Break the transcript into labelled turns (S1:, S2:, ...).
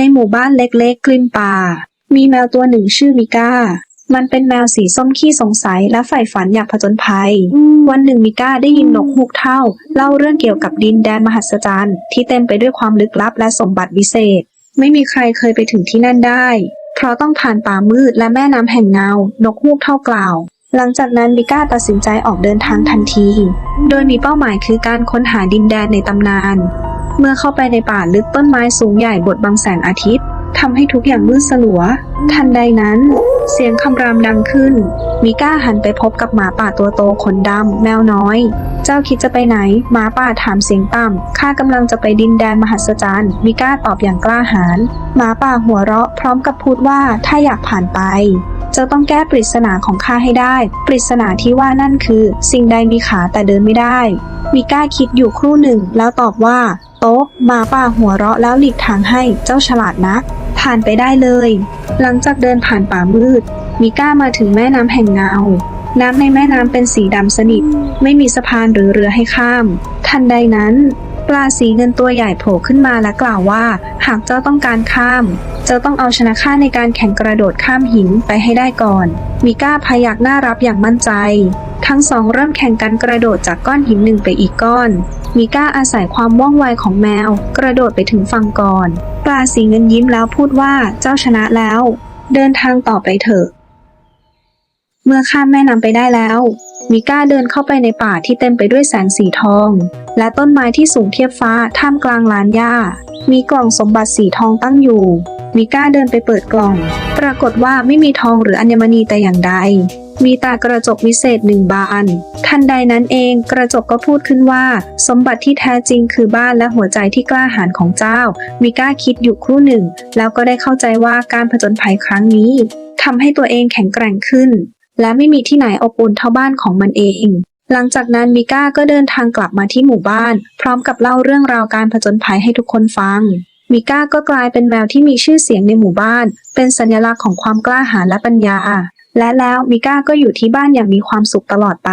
S1: ในหมู่บ้านเล็กๆกลิมป่า มีแมวตัวหนึ่งชื่อมิก้า มันเป็นแมวสีส้มขี้สงสัยและใฝ่ฝันอยากผจญภัย วันหนึ่งมิก้าได้ยินนกฮูกเท่า เล่าเรื่องเกี่ยวกับดินแดนมหัศจรรย์ ที่เต็มไปด้วยความลึกลับและสมบัติวิเศษ ไม่มีใครเคยไปถึงที่นั่นได้ เพราะต้องผ่านป่ามืดและแม่น้ำแห่งเงานกฮูกเท่ากล่าวหลังจากนั้นมิก้าตัดสินใจออกเดินทางทันที โดยมีเป้าหมายคือการค้นหาดินแดนในตำนาน เมื่อเข้าไปในป่าลึกต้นไม้สูงใหญ่บดบังแสงอาทิตย์ทำให้ทุกอย่างมืดสลัว ทันใดนั้น เสียงคำรามดังขึ้น มิก้าหันไปพบกับหมาป่าตัวโตขนดำแมวน้อย เจ้าคิดจะไปไหน หมาป่าถามเสียงต่ำข้ากำลังจะไปดินแดนมหัศจรรย์มิก้าตอบอย่างกล้าหาญหมาป่าหัวเราะพร้อมกับพูดว่าถ้าอยากผ่านไปจะต้องแก้ปริศนาของข้าให้ได้ ปริศนาที่ว่านั่นคือ สิ่งใดมีขาแต่เดินไม่ได้มิก้าคิดอยู่ครู่หนึ่งแล้วตอบว่า โต๊ะหมาป่าหัวเราะแล้วหลีกทางให้เจ้าฉลาดนะ ผ่านไปได้เลย หลังจากเดินผ่านป่ามืด มิก้ามาถึงแม่น้ำแห่งเงา น้ำในแม่น้ำเป็นสีดำสนิท ไม่มีสะพานหรือเรือให้ข้าม ทันใดนั้น ปลาสีเงินตัวใหญ่โผล่ขึ้นมาและกล่าวว่า หากเจ้าต้องการข้าม เจ้าต้องเอาชนะข้าในการแข่งกระโดดข้ามหินไปให้ได้ก่อน มิก้าพยักหน้ารับอย่างมั่นใจ ทั้งสองเริ่มแข่งกันกระโดดจากก้อนหินหนึ่งไปอีกก้อน มิก้าอาศัยความว่องไวของแมว กระโดดไปถึงฝั่งก่อน ปลาสีเงินยิ้มแล้วพูดว่าเจ้าชนะแล้ว เดินทางต่อไปเถอะ เมื่อข้ามแม่น้ำไปได้แล้ว มิก้าเดินเข้าไปในป่าที่เต็มไปด้วยแสงสีทอง และต้นไม้ที่สูงเทียบฟ้าท่ามกลางลานหญ้า มีกล่องสมบัติสีทองตั้งอยู่ มิก้าเดินไปเปิดกล่อง ปรากฏว่าไม่มีทองหรืออัญมณีแต่อย่างใด มีตากระจกวิเศษหนึ่งบาน ทันใดนั้นเองกระจกก็พูดขึ้นว่า สมบัติที่แท้จริงคือบ้านและหัวใจที่กล้าหาญของเจ้า มิก้าคิดอยู่ครู่หนึ่ง แล้วก็ได้เข้าใจว่าการผจญภัยครั้งนี้ทำให้ตัวเองแข็งแกร่งขึ้น และไม่มีที่ไหนอบอุ่นเท่าบ้านของมันเอง หลังจากนั้นมิก้าก็เดินทางกลับมาที่หมู่บ้าน พร้อมกับเล่าเรื่องราวการผจญภัยให้ทุกคนฟัง มิก้าก็กลายเป็นแมวที่มีชื่อเสียงในหมู่บ้าน เป็นสัญลักษณ์ของความกล้าหาญและปัญญา และแล้วมิก้าก็อยู่ที่บ้านอย่างมีความสุขตลอดไป